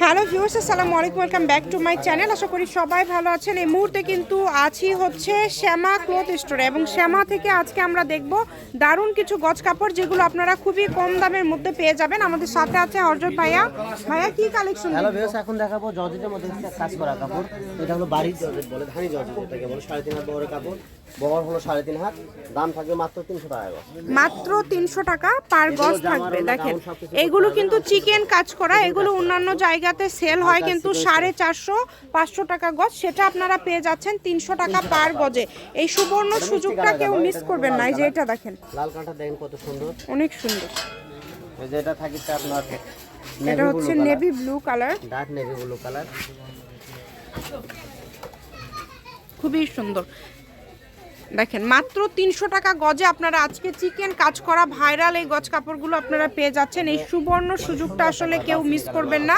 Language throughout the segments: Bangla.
হ্যালো ভিউয়ার্স আসসালামু আলাইকুম welcome back to my channel. আশা করি সবাই ভালো আছেন। এই মুহূর্তে কিন্তু আছি হচ্ছে শ্যামা ক্লথ স্টোরে এবং শ্যামা থেকে আজকে আমরা দেখব দারুণ কিছু গজ কাপড় যেগুলো আপনারা খুবই কম দামের মধ্যে পেয়ে যাবেন। আমাদের সাথে আছে হরজত ভাইয়া। ভাইয়া কি কালেকশন হ্যালো ভিউস এখন দেখাবো জর্জেটের মধ্যে কাজ করা কাপড়। এটা হলো বাড়ির জর্জেট বলে ধানি জর্জেট এটাকে বলে সাড়ে তিন হাত বহরের কাপড়। বহর হলো সাড়ে তিন হাত দাম থাকবে মাত্র তিনশো টাকা মাত্র তিনশো টাকা পার গজ থাকবে দেখেন। এগুলো কিন্তু চিকেন কাজ করা এগুলো অন্যান্য জায়গাতে সেল হয় কিন্তু সাড়ে চারশো পাঁচশো টাকা গজ সেটা আপনারা পেয়ে যাচ্ছেন তিনশো টাকা পার গজে। এই সুবর্ণ সুযোগটা কেউ মিস করবেন না এই যে এটা দেখেন। লাল কাঁটা দেখেন কত সুন্দর। অনেক সুন্দর। এই যে এটা থাকছে আপনার এটা হচ্ছে navy blue colour dark navy blue colour খুবই সুন্দর। দেখেন, মাত্র তিনশো টাকা গজে আপনারা আজকে চিকেন কাজ করা ভাইরাল এই গজ কাপড়গুলো আপনারা পেয়ে যাচ্ছেন। এই সুবর্ণ সুযোগটা আসলে কেউ মিস করবেন না।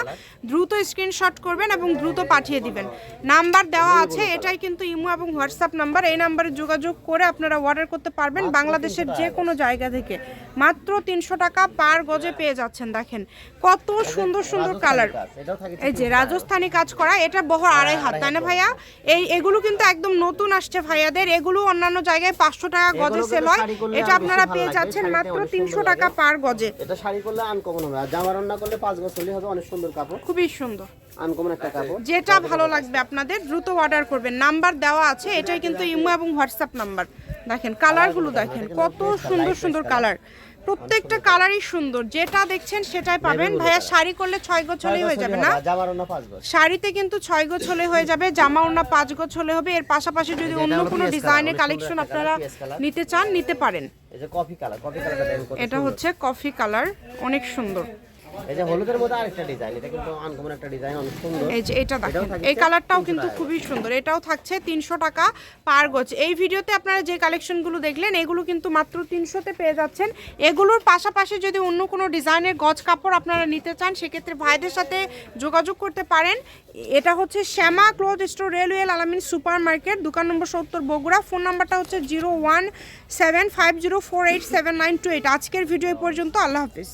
দ্রুত স্ক্রিনশট করবেন এবং দ্রুত পাঠিয়ে দিবেন। নাম্বার দেওয়া আছে, এটাই কিন্তু ইমো এবং হোয়াটসঅ্যাপ নাম্বার। এই নাম্বারে যোগাযোগ করে আপনারা অর্ডার করতে পারবেন বাংলাদেশের যে কোনো জায়গা থেকে। মাত্র তিনশো টাকা পার গজে পেয়ে যাচ্ছেন, দেখেন। কত সুন্দর সুন্দর কালার এই যে রাজস্থানি কাজ করা, এটা বহর আড়াই হাত, তাই না ভাইয়া? এই, এগুলো কিন্তু একদম নতুন আসছে ভাইয়াদের। এগুলো অন্যান্য জায়গায় পাঁচশো টাকা গজে সেল হয়। এটা আপনারা পেয়ে যাচ্ছেন মাত্র তিনশো টাকা পার গজে। এটা শাড়ি করলে আনকমন হবে আর জামা রান্না করলে পাঁচ গজ চল্লিশ হবে অনেক সুন্দর কাপড়। খুবই সুন্দর। আনকমন একটা কাপড়। যেটা ভালো লাগবে আপনাদের দ্রুত অর্ডার করবেন। নাম্বার দেওয়া আছে এটাই কিন্তু ইমো এবং হোয়াটসঅ্যাপ নাম্বার। দেখেন কালারগুলো দেখেন কত সুন্দর সুন্দর কালার প্রত্যেকটা কালারই সুন্দর যেটা দেখছেন সেটাই পাবেন। ভাইয়া শাড়ি করলে ছয় গোছ হলেই হয়ে যাবে না? শাড়িতে কিন্তু ছয় গোছ হলে হয়ে যাবে জামা ওনা পাঁচ গোছ হলে হবে। এর পাশাপাশি যদি অন্য কোনো ডিজাইনের কালেকশন আপনারা। নিতে চান নিতে পারেন। এটা হচ্ছে কফি কালার অনেক সুন্দর। এই যে হলুদের মধ্যে আরেকটা ডিজাইন এটা কিন্তু আনকমন একটা ডিজাইন অনেক সুন্দর। এই যে এটা দেখেন এই কালারটাও 300 কিন্তু। খুবই সুন্দর। এটাও থাকছে তিনশো টাকা পার গজ। এই ভিডিওতে আপনারা যে কালেকশনগুলো দেখলেন এগুলো কিন্তু মাত্র তিনশোতে পেয়ে যাচ্ছেন। এগুলোর পাশাপাশি যদি অন্য কোনো ডিজাইনের গজ কাপড় আপনারা নিতে চান সেক্ষেত্রে ভাইদের সাথে যোগাযোগ করতে পারেন। এটা হচ্ছে Shyama cloth store railway Alamin super market দোকান নম্বর সত্তর বগুড়া। ফোন নাম্বারটা হচ্ছে zero one seven five zero four eight seven nine two eight. আজকের ভিডিও পর্যন্ত। আল্লাহ হাফিজ।